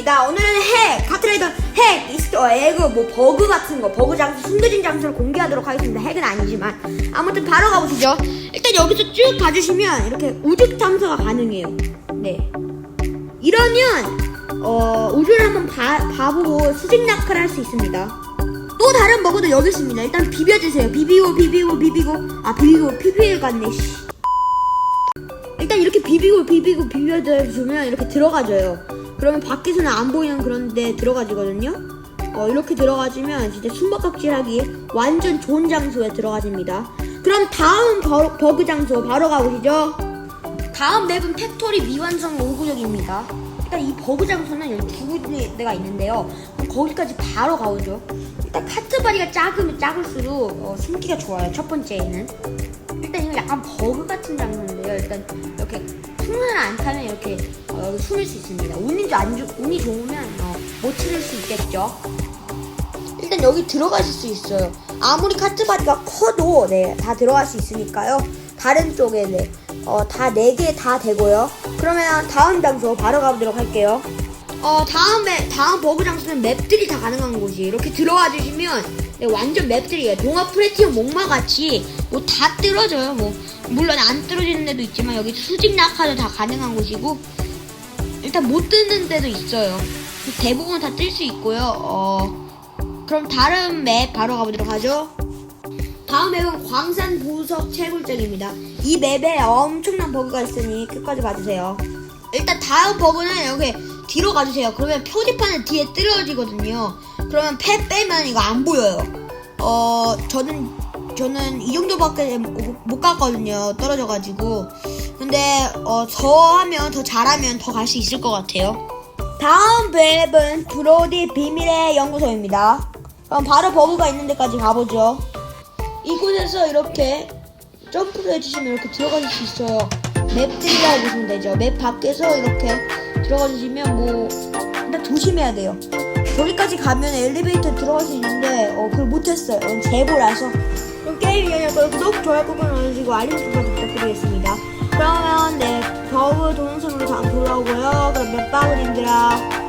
있습니다. 오늘은 핵, 카트라이더 핵, 이스터 에그, 뭐 버그 같은 거, 버그 장소, 숨겨진 장소를 공개하도록 하겠습니다. 핵은 아니지만 아무튼 바로 가보시죠. 일단 여기서 쭉 가주시면 이렇게 우주 탐사가 가능해요. 네. 이러면 어, 우주를 한번 봐, 봐보고 수직 낙하를 할 수 있습니다. 또 다른 버그도 여기 있습니다. 일단 비벼주세요. 비비고 비비고 비비고 아 비비고 PPL 같네. 씨. 일단 이렇게 비비고 비비고 비벼주면 이렇게 들어가져요. 그러면 밖에서는 안 보이는 그런 데 들어가지거든요. 어, 이렇게 들어가지면 진짜 숨바꼭질하기 완전 좋은 장소에 들어가집니다. 그럼 다음 버, 버그 장소 바로 가보시죠. 다음 맵은 팩토리 미완성 연구역입니다. 일단 이 버그 장소는 여기 두 군데가 있는데요. 거기까지 바로 가보죠. 일단 카트바리가 작으면 작을수록 어, 숨기가 좋아요. 첫 번째에는. 일단 이거 약간 버그 같은 장소인데요. 일단 이렇게 숨을 안 타면 이렇게 어, 숨을 수 있습니다. 운이 좀 안, 좋- 운이 좋으면 어, 못 치를 수 있겠죠. 일단 여기 들어가실 수 있어요. 아무리 카트바디가 커도 네, 다 들어갈 수 있으니까요. 다른 쪽에 네, 어, 다네개다 되고요. 그러면 다음 장소 바로 가보도록 할게요. 어, 다음에 다음 버그 장소는 맵들이 다 가능한 곳이 이렇게 들어와 주시면 네, 완전 맵들이에요. 동화 프레티움 목마 같이 뭐 다 뚫어져요. 뭐 물론 안 뚫어지는 데도 있지만 여기 수직 낙하도 다 가능한 곳이고 일단 못 뜯는 데도 있어요. 대부분 다 뜰 수 있고요. 어, 그럼 다른 맵 바로 가보도록 하죠. 다음 맵은 광산 보석 채굴장입니다. 이 맵에 엄청난 버그가 있으니 끝까지 봐주세요. 일단 다음 버그는 여기 뒤로 가주세요. 그러면 표지판은 뒤에 뜰어지거든요. 그러면 패 빼면 이거 안 보여요. 어, 저는, 저는 이 정도밖에 못, 못 갔거든요. 떨어져가지고. 근데, 어, 더 하면, 더 잘하면 더 갈 수 있을 것 같아요. 다음 맵은 브로디 비밀의 연구소입니다. 그럼 바로 버그가 있는 데까지 가보죠. 이곳에서 이렇게 점프를 해주시면 이렇게 들어가실 수 있어요. 맵들이라고 보시면 되죠. 맵 밖에서 이렇게 들어가 주시면 뭐 일단 조심해야 돼요. 저기까지 가면 엘리베이터 들어갈 수 있는데 어 그걸 못했어요. 이건 제보라서. 그럼 게임 연락과 구독, 좋아요 꾹 눌러주시고 알림 설정 부탁드리겠습니다. 그러면 네 버그 동영상으로 다음 돌아오고요. 그럼 몇 바구님들아